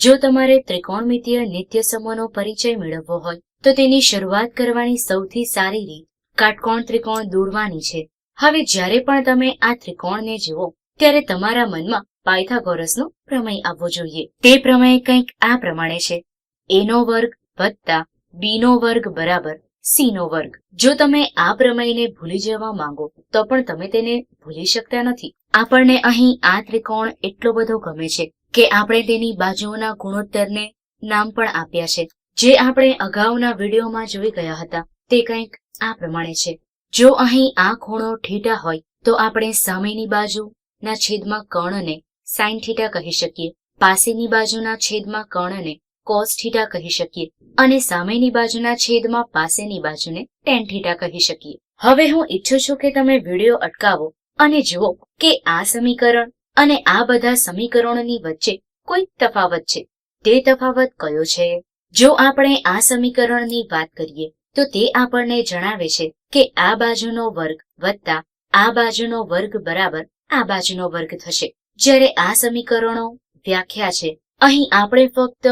જો તમારે ત્રિકોણમિતીય નિત્ય સમૂહનો પરિચય મેળવવો હોય, તો તેની શરૂઆત કરવાની સૌથી સારી રીત કાટકોણ ત્રિકોણ દોરવાની છે. હવે જ્યારે પણ તમે આ ત્રિકોણને જુઓ, ત્યારે તમારા મનમાં પાયથાગોરસનો પ્રમેય આવવો જોઈએ. તે પ્રમેય કંઈક આ પ્રમાણે છે. એનો વર્ગ વત્તા બીનો વર્ગ બરાબર સીનો વર્ગ. જો તમે આ પ્રમેયને ભૂલી જવા માંગો, તો પણ તમે તેને ભૂલી શકતા નથી. આપણને અહીં આ ત્રિકોણ એટલો બધો ગમે છે. કે આપણે તેની બાજુઓના ગુણોત્તરને નામ પણ આપ્યા છે. જે આપણે અગાઉના વિડીયોમાં જોઈ ગયા હતા, તે કંઈક આ પ્રમાણે છે. જો અહીં આ ખૂણો ઠીટા હોય, તો આપણે સામેની બાજુના છેદમાં કર્ણને સાઇન ઠીટા કહી શકીએ. પાસેની બાજુના છેદમાં કર્ણને કોસ ઠીટા કહી શકીએ. અને સામેની બાજુના છેદમાં પાસેની બાજુને ટેન થીટા કહી શકીએ. હવે હું ઈચ્છું છું કે તમે વીડિયો અટકાવો અને જુઓ કે આ સમીકરણ અને આ બધા સમીકરણોની વચ્ચે કોઈ તફાવત છે? તે તફાવત કયો છે? જો આપણે આ સમીકરણની વાત કરીએ, તો તે આપણને જણાવે છે કે આ બાજુનો વર્ગ વત્તા આ બાજુનો વર્ગ બરાબર આ બાજુનો વર્ગ થશે. જ્યારે આ સમીકરણો વ્યાખ્યા છે, અહીં આપણે ફક્ત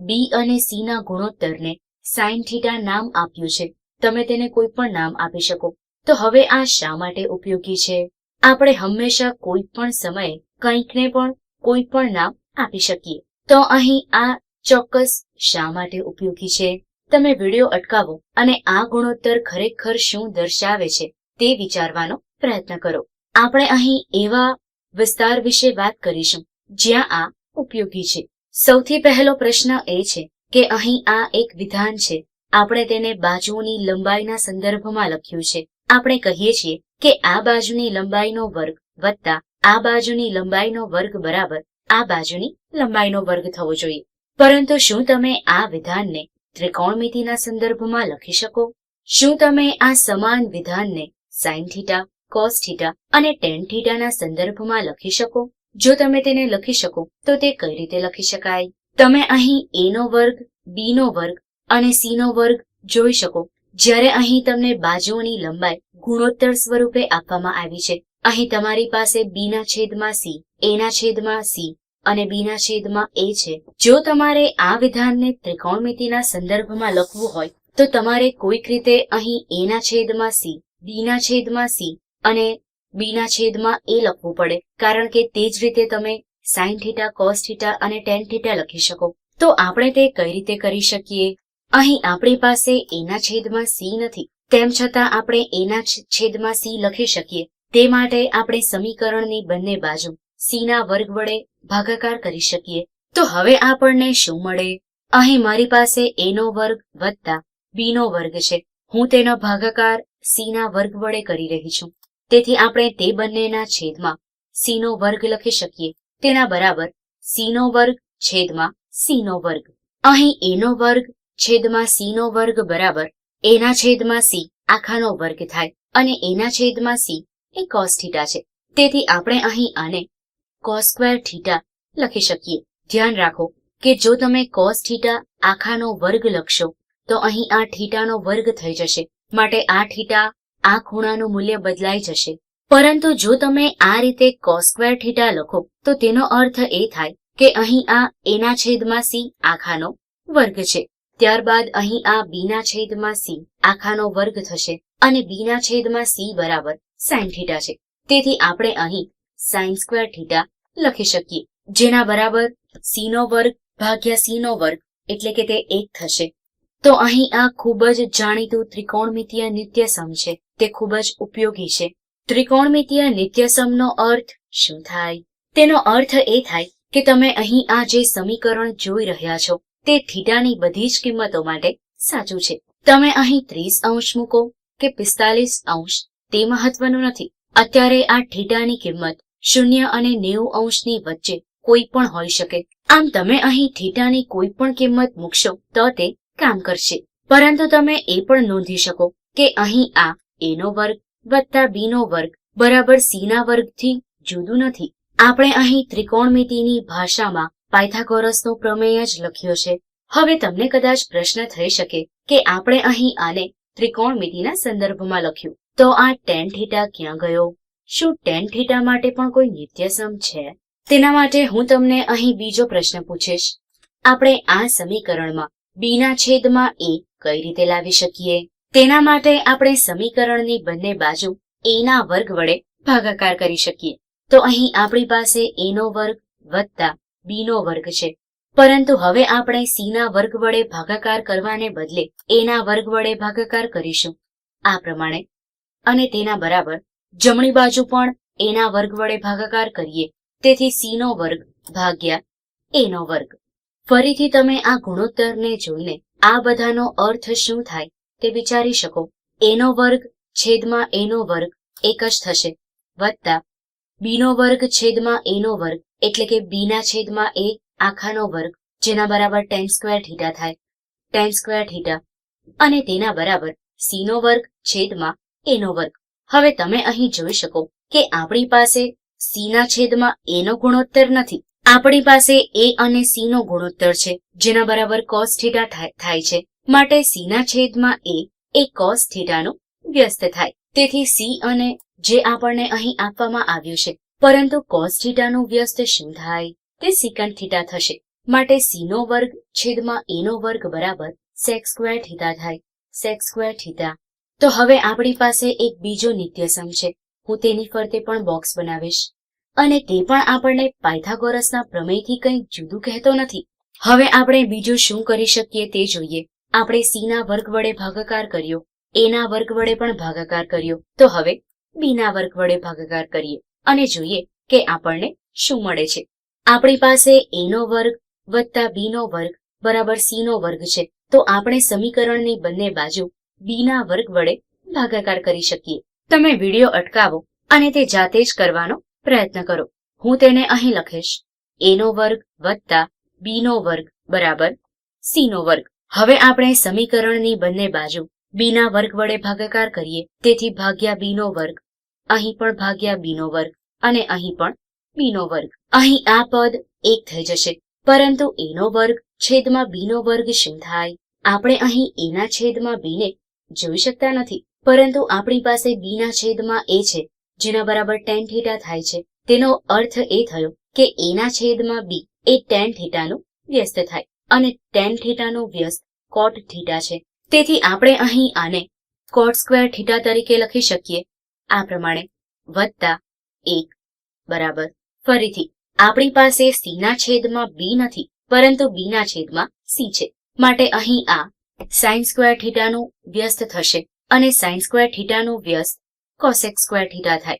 બી અને સી ના ગુણોત્તરને સાઇન થીટા નામ આપ્યું છે. તમે તેને કોઈ પણ નામ આપી શકો. તો હવે આ શા માટે ઉપયોગી છે? આપણે હંમેશા કોઈ પણ સમયે કંઈકને પણ, કોઈ પણ નામ આપી શકીએ. તો અહીં આ ચોક્કસ શા માટે ઉપયોગી છે? તમે વીડિયો અટકાવો અને આ ગુણોત્તર ખરેખર શું દર્શાવે છે તે વિચારવાનો પ્રયત્ન કરો. આપણે અહીં એવા વિસ્તાર વિશે વાત કરીશું જ્યાં આ ઉપયોગી છે. સૌથી પહેલો પ્રશ્ન એ છે કે અહીં આ એક વિધાન છે. આપણે તેને બાજુઓની લંબાઈના સંદર્ભમાં લખ્યું છે. આપણે કહીએ છીએ કે આ બાજુની લંબાઈનો વર્ગ વત્તા આ બાજુની લંબાઈનો વર્ગ બરાબર આ બાજુની લંબાઈનો વર્ગ થવો જોઈએ. પરંતુ શું તમે આ વિધાનને ત્રિકોણમિતિના સંદર્ભમાં લખી શકો? શું તમે આ સમાન વિધાનને સાઇન થીટા, કોસ થીટા અને ટેન થીટાના સંદર્ભમાં લખી શકો? જો તમે તેને લખી શકો, તો તે કઈ રીતે લખી શકાય? તમે અહીં એ નો વર્ગ બી નો વર્ગ અને સી નો વર્ગ જોઈ શકો. જ્યારે અહીં તમને બાજુઓની લંબાઈ ગુણોત્તર સ્વરૂપે આપવામાં આવી છે, અહીં તમારી પાસે બીના છેદમાં સી, એના છેદમાં સી અને બીના છેદમાં એ છે. જો તમારે આ વિધાનને ત્રિકોણમિતિના સંદર્ભમાં લખવું હોય, તો તમારે કોઈક રીતે અહીં એના છેદમાં સી, બીના છેદમાં સી અને બીના છેદમાં એ લખવું પડે, કારણ કે તે જ રીતે તમે સાઇન થીટા, કોસ થીટા અને ટેન થીટા લખી શકો. તો આપણે તે કઈ રીતે કરી શકીએ? અહીં આપણી પાસે એના છેદમાં સી નથી. તેમ છતાં આપણે એના છેદમાં સી લખી શકીએ. તે માટે આપણે સમીકરણની બંને બાજુ c ના વર્ગ વડે ભાગાકાર કરી શકીએ. તો હવે આપણને શું મળે? અહીં મારી પાસે a નો વર્ગ વત્તા b નો વર્ગ છે. હું તેનો ભાગાકાર c ના વર્ગ વડે કરી રહી છું. તેથી આપણે તે બંનેના છેદમાં સી નો વર્ગ લખી શકીએ. તેના બરાબર સી નો વર્ગ છેદમાં સી નો વર્ગ. અહીં એનો વર્ગ છેદમાં સી નો વર્ગ બરાબર, એના છેદમાં સી આખાનો વર્ગ થાય, અને એના છેદમાં સી એ કોસ થીટા છે. તેથી આપણે અહીં આને કોસ સ્ક્વેર થીટા લખી શકીએ. ધ્યાન રાખો કે જો તમે કોસ થીટા આખાનો વર્ગ લખશો, તો અહીં આ થીટાનો વર્ગ થઈ જશે. માટે આ થીટા આ ખૂણાનું મૂલ્ય બદલાઈ જશે. પરંતુ જો તમે આ રીતે કોસ સ્ક્વેર થીટા લખો, તો તેનો અર્થ એ થાય કે અહીં આ એના છેદમાં સી આખાનો વર્ગ છે. ત્યારબાદ અહીં આ બીના છેદમાં સી આખાનો વર્ગ થશે અને બીના છેદમાં સી બરાબર sin થીટા છે. તેથી આપણે અહીં sin સ્ક્વેર થીટા લખી શકીએ. જેના બરાબર સી નો વર્ગ ભાગ્યા સી નો વર્ગ એટલે કે તે એક થશે. તો અહીં આ ખૂબ જ જાણીતું ત્રિકોણમિતીય નિત્યસમ છે. તે ખૂબ જ ઉપયોગી છે. ત્રિકોણમિતીય નિત્યસમનો અર્થ શું થાય? તેનો અર્થ એ થાય કે તમે અહીં આ જે સમીકરણ જોઈ રહ્યા છો તે થીટાની બધી જ કિંમતો માટે સાચું છે. તમે અહીં ત્રીસ અંશ મૂકો કે પિસ્તાલીસ અંશ, તે મહત્વનું નથી. અત્યારે આ થીટાની કિંમત શૂન્ય અને નેવું અંશની વચ્ચે કોઈ પણ હોઈ શકે. આમ તમે અહીં થીટાની કોઈ પણ કિંમત મૂકશો તો તે કામ કરશે. પરંતુ તમે એ પણ નોંધી શકો કે અહીં આ એનો વર્ગ વત્તા બીનો વર્ગ બરાબર સીના વર્ગથી જુદું નથી. આપણે અહીં ત્રિકોણમિતિની ભાષામાં પાયથાગોરસનો પ્રમેય જ લખ્યો છે. હવે તમને કદાચ પ્રશ્ન થઈ શકે કે આપણે અહીં આને ત્રિકોણમિતિના સંદર્ભમાં લખ્યું. તો આ ટેન થીટા ક્યાં ગયો? શું ટેન થીટા માટે પણ કોઈ નિત્યસમ છે? તેના માટે હું તમને અહીં બીજો પ્રશ્ન પૂછીશ. આપણે આ સમીકરણમાં બી ના છેદમાં એ કઈ રીતે લાવી શકીએ? તેના માટે આપણે સમીકરણની બંને બાજુ એ ના વર્ગ વડે ભાગાકાર કરી શકીએ. તો અહીં આપણી પાસે એનો વર્ગ વત્તા બી નો વર્ગ છે. પરંતુ હવે આપણે સીના વર્ગ વડે ભાગાકાર કરવાને બદલે એના વર્ગ વડે ભાગાકાર કરીશું. આ પ્રમાણે. અને તેના બરાબર જમણી બાજુ પણ એના વર્ગ વડે ભાગાકાર કરીએ. તેથી સીનો વર્ગ ભાગ્યા એનો વર્ગ. ફરીથી તમે આ ગુણોત્તરને જોઈને આ બધાનો અર્થ શું થાય તે વિચારી શકો. એનો વર્ગ છેદમાં એનો વર્ગ એક જ થશે. વત્તા બીનો વર્ગ છેદમાં એનો વર્ગ એટલે કે બીના છેદમાં એ આખાનો વર્ગ, જેના બરાબર ટેન સ્ક્વેર થીટા થાય. ટેન સ્ક્વેર થીટા અને તેના બરાબર સી નો વર્ગ છેદમાં એનો વર્ગ. હવે તમે અહીં જોઈ શકો કે આપણી પાસે સી ના છેદમાં એનો ગુણોત્તર નથી. આપણી પાસે એ અને સી નો ગુણોત્તર છે, જેના બરાબર કોસ થીટા થાય છે. માટે સી ના છેદમાં એ એ કોસ થીટાનું વ્યસ્ત થાય. તેથી સી અને જે આપણને અહીં આપવામાં આવ્યું છે પરંતુ કોસ થીટાનું વ્યસ્ત શું થાય? તે સિકન્ડ થીટા થશે. માટે સી નો વર્ગ છેદમાં એ નો વર્ગ બરાબર સેક સ્ક્વેર થીટા થાય. સેક સ્ક્વેર થીટા તો હવે આપણી પાસે એક બીજો નિત્યસમ છે. હું તેની ફરતે પણ બોક્સ બનાવીશ. અને તે પણ આપણને પાયથાગોરસના પ્રમેયથી કંઈ જુદું કહેતો નથી. હવે આપણે બીજું શું કરી શકીએ તે જોઈએ. આપણે સી ના વર્ગ વડે ભાગાકાર કર્યો. એના વર્ગ વડે પણ ભાગાકાર કર્યો. તો હવે બી ના વર્ગ વડે ભાગાકાર કરીએ. અને જોઈએ કે આપણને શું મળે છે. આપણી પાસે એ નો વર્ગ વત્તા બી નો વર્ગ બરાબર સી નો વર્ગ છે, તો આપણે સમીકરણની બંને બાજુ બી ના વર્ગ વડે ભાગાકાર કરી શકીએ. તમે વીડિયો અટકાવો અને તે જાતે જ કરવાનો પ્રયત્ન કરો. હું તેને અહીં લખીશ. એ નો વર્ગ વત્તા બી નો વર્ગ બરાબર સી નો વર્ગ. હવે આપણે સમીકરણની બંને બાજુ બી ના વર્ગ વડે ભાગાકાર કરીએ, તેથી ભાગ્યા બી નો વર્ગ અહીં પણ ભાગ્યા બીનો વર્ગ અને અહીં પણ બીનો વર્ગ. અહીં આ પદ એક થઈ જશે, પરંતુ એનો વર્ગ છેદમાં બીનો વર્ગ શું થાય? આપણે અહીં એના છેદમાં બીને જોઈ શકતા નથી, પરંતુ આપણી પાસે બીના છેદમાં એ છે, જેના બરાબર ટેન થીટા થાય છે. તેનો અર્થ એ થયો કે એના છેદમાં બી એ ટેન થીટાનું વ્યસ્ત થાય, અને ટેન થીટાનું વ્યસ્ત કોટ થીટા છે. તેથી આપણે અહીં આને કોટ સ્ક્વેર થીટા તરીકે લખી શકીએ. આ પ્રમાણે વત્તા એક. બરાબર. ફરીથી, આપણી પાસે સી ના છેદમાં બી નથી, પરંતુ બી ના છેદમાં સી છે. માટે અહીં આ સાઇન સ્ક્વેર થીટાનું વ્યસ્ત થશે અને સાઇન સ્ક્વેર થીટાનું વ્યસ્ત કોસેક સ્ક્વેર થીટા થાય.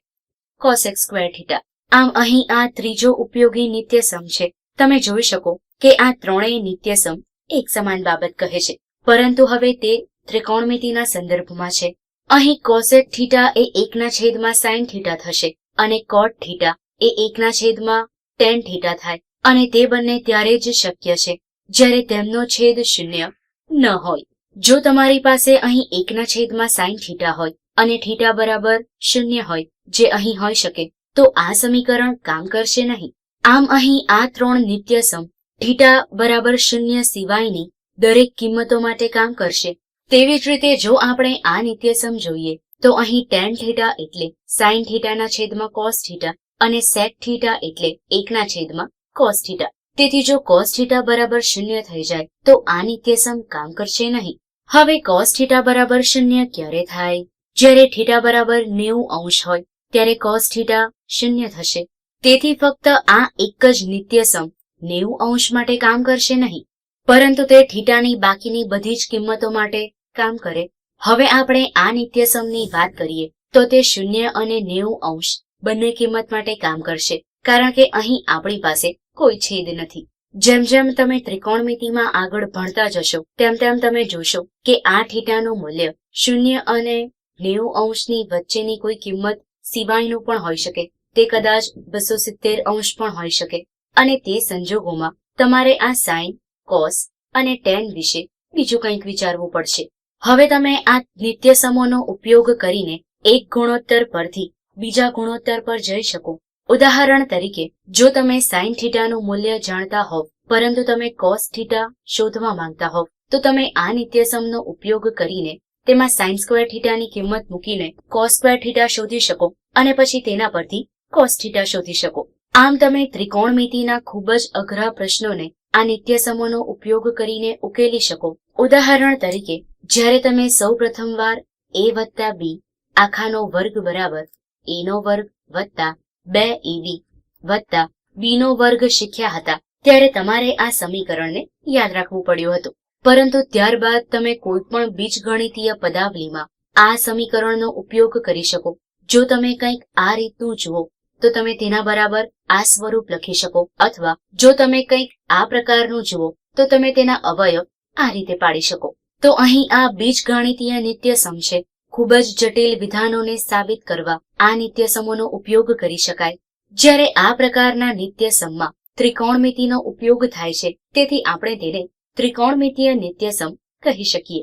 Cosec square theta. આમ અહીં આ ત્રીજો ઉપયોગી નિત્યસમ છે. તમે જોઈ શકો કે આ ત્રણેય નિત્યસમ એક સમાન બાબત કહે છે. પરંતુ હવે તે ત્રિકોણમિતિના સંદર્ભમાં છે. અહીં કોસેટ થીટા એ એકના છેદમાં સાઈન થીટા થશે અને કોટ થીટા એ એકના છેદમાં ટેન થીટા થાય અને તે બંને ત્યારે જ શક્ય છે જ્યારે તેમનો છેદ શૂન્ય ન હોય. જો તમારી પાસે અહીં એકના છેદમાં સાઈન થીટા હોય અને થીટા બરાબર શૂન્ય હોય જે અહીં હોઈ શકે, તો આ સમીકરણ કામ કરશે નહીં. આમ અહીં આ ત્રણ નિત્યસમ થીટા બરાબર શૂન્ય સિવાયની દરેક કિંમતો માટે કામ કરશે. તેવી જ રીતે જો આપણે આ નિત્યસમ જોઈએ, તો અહીં ટેન થીટા એટલે સાઇન થીટાના છેદમાં કોસ થીટા અને સેટ થીટા એટલે એકના છેદમાં કોસ થીટા. તેથી જો કોસ થીટા બરાબર શૂન્ય થઈ જાય, તો આ નિત્યસમ કામ કરશે નહીં. હવે કોસ થીટા બરાબર શૂન્ય ક્યારે થાય? જ્યારે થીટા બરાબર નેવું અંશ હોય, ત્યારે કોસ થીટા શૂન્ય થશે. તેથી ફક્ત આ એક જ નિત્યસમ નેવું અંશ માટે કામ કરશે નહીં. પરંતુ તે થીટાની બાકીની બધી જ કિંમતો માટે કામ કરે. હવે આપણે આ નિત્યસમની વાત કરીએ, તો તે શૂન્ય અને નેવું અંશ બંને કિંમત માટે કામ કરશે, કારણ કે અહીં આપણી પાસે કોઈ છેદ નથી. જેમ જેમ તમે ત્રિકોણમિતિમાં આગળ ભણતા જશો, તેમ તેમ તમે જોશો કે આ થીટાનું મૂલ્ય શૂન્ય અને નેવું અંશની વચ્ચેની કોઈ કિંમત સિવાયનું પણ હોઈ શકે. તે કદાચ બસો સિત્તેર અંશ પણ હોઈ શકે. અને તે સંજોગોમાં તમારે આ સાઇન કોસ અને ટેન વિશે બીજું કંઈક વિચારવું પડશે. હવે તમે આ નિત્યસમોનો ઉપયોગ કરીને એક ગુણોત્તર પરથી બીજા ગુણોત્તર પર જઈ શકો. ઉદાહરણ તરીકે, જો તમે સાઇન થીટાનું મૂલ્ય જાણતા હોવ, પરંતુ તમે કોસ થીટા શોધવા માંગતા હોવ, તો તમે આ નિત્યસમનો ઉપયોગ કરીને તેમાં સાઇન સ્ક્વેર થીટાની કિંમત મૂકીને કોસ સ્ક્વેર થીટા શોધી શકો અને પછી તેના પરથી કોસ થીટા શોધી શકો. આમ તમે ત્રિકોણમિતિના ખૂબ જ અઘરા પ્રશ્નોને આ નિત્યસમોનો ઉપયોગ કરીને ઉકેલી શકો. ઉદાહરણ તરીકે, જ્યારે તમે સૌ પ્રથમવાર એ વત્તા બી આખાનો વર્ગ બરાબર એનો વર્ગ વત્તા બે એવી વત્તા બીનો વર્ગ શીખ્યા હતા, ત્યારે તમારે આ સમીકરણને યાદ રાખવું પડ્યું હતું. પરંતુ ત્યારબાદ તમે કોઈ પણ બીજગણિતીય પદાવલીમાં આ સમીકરણનો ઉપયોગ કરી શકો. જો તમે કંઈક આ રીતનું જુઓ, તો તમે તેના બરાબર આ સ્વરૂપ લખી શકો. અથવા જો તમે કંઈક આ પ્રકારનું જુઓ, તો તમે તેના અવયવ આ રીતે પાડી શકો. તો અહીં આ બીજગણિતીય નિત્યસમ છે. ખૂબ જ જટિલ વિધાનોને સાબિત કરવા આ નિત્યસમોનો ઉપયોગ કરી શકાય. જ્યારે આ પ્રકારના નિત્યસમમાં ત્રિકોણમિતિનો ઉપયોગ થાય છે, તેથી આપણે તેને ત્રિકોણમિતિય નિત્યસમ કહી શકીએ.